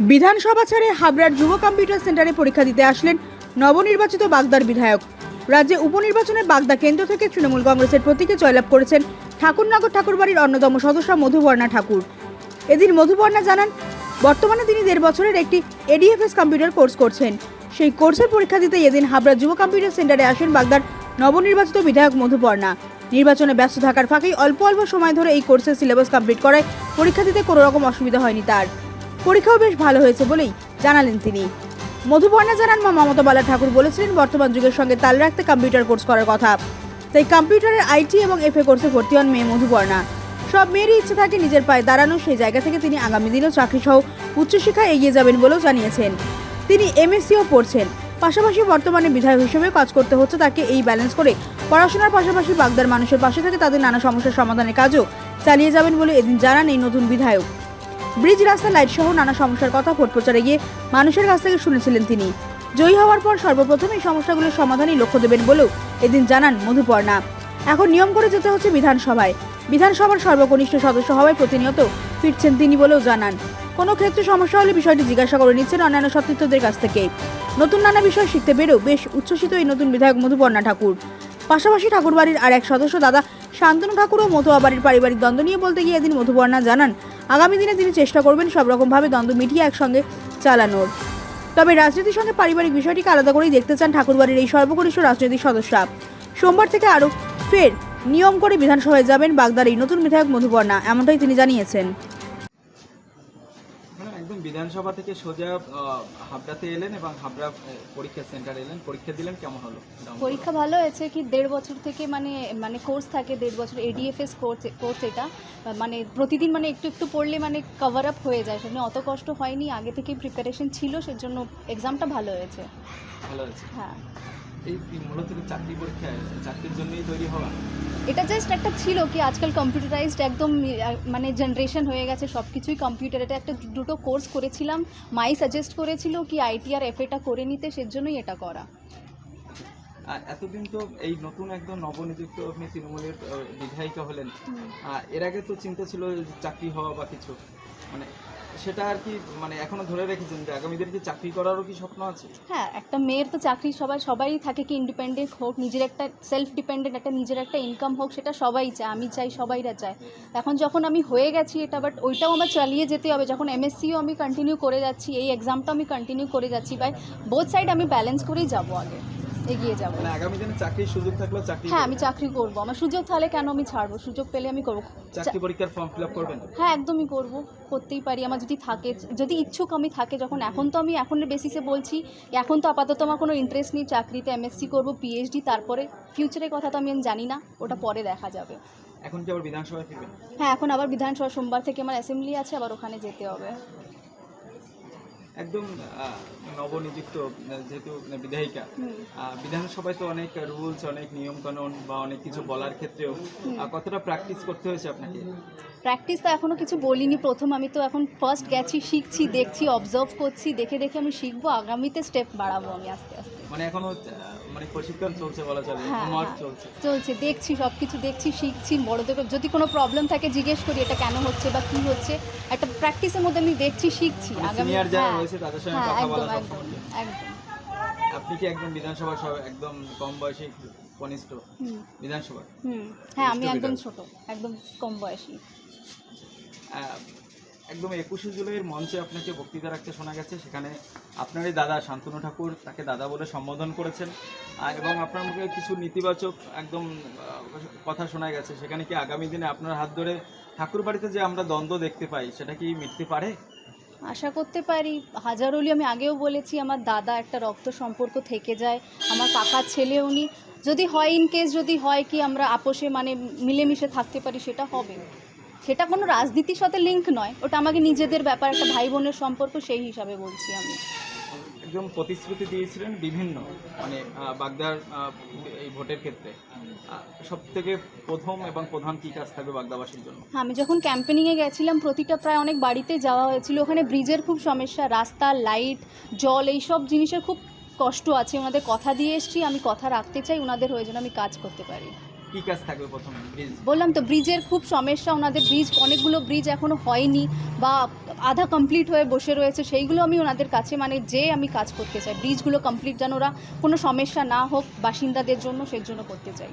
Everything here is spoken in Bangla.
বিধানসভা ছেড়ে হাবড়ার যুব কম্পিউটার সেন্টারে পরীক্ষা দিতে আসলেন নবনির্বাচিত বাগদার বিধায়ক। রাজ্যে উপনির্বাচনে বাগদা কেন্দ্র থেকে তৃণমূল কংগ্রেসের প্রতীকে জয়লাভ করেছেন ঠাকুরনগর ঠাকুরবাড়ির অন্যতম সদস্য মধুবর্ণা ঠাকুর। এদিন মধুবর্ণা জানান, বর্তমানে তিনি দেড় বছরের একটি এডিএফএস কম্পিউটার কোর্স করছেন। সেই কোর্সের পরীক্ষা দিতে এদিন হাবড়া যুব কম্পিউটার সেন্টারে আসেন বাগদার নবনির্বাচিত বিধায়ক মধুপর্ণা নির্বাচনে ব্যস্ত থাকার ফাঁকেই অল্প অল্প সময় ধরে এই কোর্সের সিলেবাস কমপ্লিট করায় পরীক্ষা দিতে কোনো রকম অসুবিধা হয়নি তার। পরীক্ষাও বেশ ভালো হয়েছে বলেই জানালেন তিনি। মধুপর্ণা জানান, মা মমতা বালা ঠাকুর বলেছিলেন, বর্তমান যুগের সঙ্গে তাল রাখতে কম্পিউটার কোর্স করার কথা। তাই কম্পিউটারের আইটি এবং এফএ কোর্সে ভর্তি হন মেয়ে মধুপর্ণা সব মেয়েরই ইচ্ছে থাকে নিজের পায়ে দাঁড়ানো, সেই জায়গা থেকে তিনি আগামী দিনেও চাকরি সহ উচ্চশিক্ষায় এগিয়ে যাবেন বলেও জানিয়েছেন। তিনি এমএসসিও পড়ছেন। পাশাপাশি বর্তমানে বিধায়ক হিসেবে কাজ করতে হচ্ছে তাকে এই ব্যালেন্স করে। পড়াশোনার পাশাপাশি বাগদার মানুষের পাশে থেকে তাদের নানা সমস্যার সমাধানের কাজও চালিয়ে যাবেন বলে এদিন জানান এই নতুন বিধায়ক। ব্রিজ রাস্তা লাইট সহ নানা সমস্যার কথা ভোট প্রচারে গিয়ে মানুষের কাছ থেকে শুনেছিলেন তিনি। জয়ী হওয়ার পর সর্বপ্রথম এই সমস্যাগুলোর সমাধানই লক্ষ্য দেবেন বলেও এদিন জানান মধুপর্ণা। এখন নিয়ম করে যেতে হচ্ছে বিধানসভায়। বিধানসভার সর্বকনিষ্ঠ সদস্য হওয়ায় প্রতিনিয়ত ফিরছেন তিনি বলেও জানান। কোনো ক্ষেত্রে সমস্যা হলে বিষয়টি জিজ্ঞাসা করে নিচ্ছেন অন্যান্য সতীর্থদের কাছ থেকে। নতুন নানা বিষয় শিখতে পেরেও বেশ উচ্ছ্বসিত এই নতুন বিধায়ক মধুপর্ণা ঠাকুর। পাশাপাশি ঠাকুরবাড়ির আর এক সদস্য দাদা শান্তনু ঠাকুর ও মধুয়াবাড়ির পারিবারিক দ্বন্দ্ব নিয়ে বলতে গিয়ে এদিন মধুবর্ণা জানান, আগামী দিনে তিনি চেষ্টা করবেন সব রকমভাবে দ্বন্দ্ব মিটিয়ে একসঙ্গে চালানোর। তবে রাজনীতির সঙ্গে পারিবারিক বিষয়টিকে আলাদা করেই দেখতে চান ঠাকুরবাড়ির এই সর্বকনিষ্ঠ রাজনৈতিক সদস্যরা সোমবার থেকে আরও ফের নিয়ম করে বিধানসভায় যাবেন বাগদার এই নতুন বিধায়ক মধুবর্ণা এমনটাই তিনি জানিয়েছেন। বিধানসভা থেকে সোজা হাবড়াতে এলেন এবং হাবড়া পরীক্ষা সেন্টার এলেন। পরীক্ষা দিলেন কেমন হলো? পরীক্ষা ভালো হয়েছে কি দেড় বছর থেকে মানে মানে কোর্স থাকে দেড় বছর এডিএফএস কোর্স কোর্স এটা। মানে প্রতিদিন মানে একটু একটু পড়লে মানে কভার আপ হয়ে যায়। সেজন্য অত কষ্ট হয়নি আগে থেকেই প্রিপারেশন ছিল সেজন্য এক্সামটা ভালো হয়েছে। ভালো হয়েছে। হ্যাঁ। এই মূলত চাকরি পরীক্ষা চাকরির জন্যই তৈরি হওয়া? এটা জাস্ট একটা ছিল কি আজকাল কম্পিউটারাইজড একদম মানে জেনারেশন হয়ে গেছে সব কিছুই কম্পিউটার এটা একটা দুটো কোর্স করেছিলাম। মাই সাজেস্ট করেছিল কি আইটি আর এফএটা করে নিতে সেজন্যই এটা করা। আর এতদিন তো এই নতুন একদম নবনিযুক্ত আপনি তৃণমূলের বিধায়িকা হলেন। এর আগে তো চিন্তা ছিল চাকরি হওয়া বা কিছু? মানে সেটা আর কি মানে এখনও ধরে রেখেছেন যে আগামীদের কি চাকরি করারও কি স্বপ্ন আছে? হ্যাঁ একটা মেয়ের তো চাকরি সবাই সবাই থাকে কি ইন্ডিপেন্ডেন্ট হোক, নিজের একটা সেলফ ডিপেন্ডেন্ট একটা নিজের একটা ইনকাম হোক, সেটা সবাই চায়, আমি চাই, সবাইরা চায়। এখন যখন আমি হয়ে গেছি এটা বাট ওইটাও আমার চালিয়ে যেতে হবে। যখন এমএসসিও আমি কন্টিনিউ করে যাচ্ছি, এই এক্সামটাও আমি কন্টিনিউ করে যাচ্ছি বাই বোথ সাইড আমি ব্যালেন্স করেই যাব আগে। এগিয়ে যাব। মানে আগামী দিনে চাকরির সুযোগ থাকলেও চাকরি হ্যাঁ আমি চাকরি করব। আমার সুযোগ তাহলে কেন আমি ছাড়বো? সুযোগ পেলে আমি করব। চাকরি পরীক্ষার ফর্ম ফিল আপ করবেন? হ্যাঁ একদমই করব। করতেই পারি। আমার যদি থাকে যদি ইচ্ছুক আমি থাকে যখন এখন তো আমি এখনের বেসিসে বলছি এখন তো আপাতত আমার কোনো ইন্টারেস্ট নেই চাকরিতে এমএসসি করব পিএইচডি তারপরে ফিউচারের কথা তো আমি জানি না ওটা পরে দেখা যাবে। এখন কি আবার বিধানসভায় ফিরবেন? হ্যাঁ এখন আবার বিধানসভা সোমবার থেকে আমার অ্যাসেম্বলি আছে আবার ওখানে যেতে হবে। একদম নবনিযুক্ত যেহেতু বিধায়িকা। বিধানসভায় তো অনেক রুলস অনেক নিয়ম কানুন বা অনেক কিছু বলার ক্ষেত্রেও কতটা প্র্যাকটিস করতে হয়েছে আপনাকে? প্র্যাকটিস তো এখনও কিছু বলিনি। প্রথম আমি তো এখন ফার্স্ট গেছি শিখছি দেখছি অবজার্ভ করছি। দেখে দেখে আমি শিখব। আগামীতে স্টেপ বাড়াবো আমি আস্তে আস্তে। মানে এখনও আহ, মানে প্রশিক্ষণ চলছে বলা চলে হ্যাঁ, হোমওয়ার্ক হ্যাঁ। চলছে। চলছে দেখছি সব কিছু দেখছি শিখছি বড়দের যদি কোনো প্রবলেম থাকে জিজ্ঞেস করি এটা কেন হচ্ছে বা কী হচ্ছে। একটা প্র্যাকটিসের মধ্যে আমি দেখছি শিখছি। আগামী সিনিয়র মানে যারা হ্যাঁ, রয়েছে তাদের সঙ্গে কথা একদম বলা একদম একদম। আপনি কি একদম বিধানসভা একদম কম বয়সী কনিষ্ঠ? বিধানসভা হুম। হ্যাঁ আমি একদম ছোট একদম কম বয়সী। একদম একুশে জুলাইয়ের মঞ্চে আপনাকে বক্তৃতা রাখতে শোনা গেছে। সেখানে আপনারই দাদা শান্তনু ঠাকুর তাকে দাদা বলে সম্বোধন করেছেন। এবং আপনার মুখে কিছু নেতিবাচক একদম কথা শোনা গেছে। সেখানে কি আগামী দিনে আপনার হাত ধরে ঠাকুর বাড়িতে যে আমরা দ্বন্দ্ব দেখতে পাই, সেটা কি মিটতে পারে? আশা করতে পারি। হাজারলি আমি আগেও বলেছি, আমার দাদা একটা রক্ত সম্পর্ক থেকে যায়, আমার কাকার ছেলে উনি। যদি হয় ইন কেস যদি হয় কি আমরা আপোষে মানে মিলেমিশে থাকতে পারি, সেটা হবে। সেটা কোনো রাজনীতির সাথে লিঙ্ক নয়। ওটা আমাকে নিজেদের ব্যাপার একটা ভাই বোনের সম্পর্ক সেই হিসাবে বলছি আমি। একদম প্রতিশ্রুতি দিয়েছিলেন বিভিন্ন মানে বাগদার এই ভোটের ক্ষেত্রে। সব থেকে প্রথম এবং প্রধান কি কাজ থাকবে বাগদাবাসীর জন্য? আমি যখন ক্যাম্পেনিংয়ে গেছিলাম প্রতিটা প্রায় অনেক বাড়িতে যাওয়া হয়েছিল। ওখানে ব্রিজের খুব সমস্যা রাস্তা লাইট জল এই সব জিনিসের খুব কষ্ট আছে। ওনাদের কথা দিয়ে এসছি আমি কথা রাখতে চাই ওনাদের হয়ে যেন আমি কাজ করতে পারি। বললাম তো ব্রিজের খুব সমস্যা। ওনাদের ব্রিজ অনেকগুলো ব্রিজ এখনও হয়নি বা আধা কমপ্লিট হয়ে বসে রয়েছে। সেইগুলো আমি ওনাদের কাছে মানে যে আমি কাজ করতে চাই ব্রিজগুলো কমপ্লিট যেন ওরা কোনো সমস্যা না হোক, বাসিন্দাদের জন্য সেজন্য করতে চাই।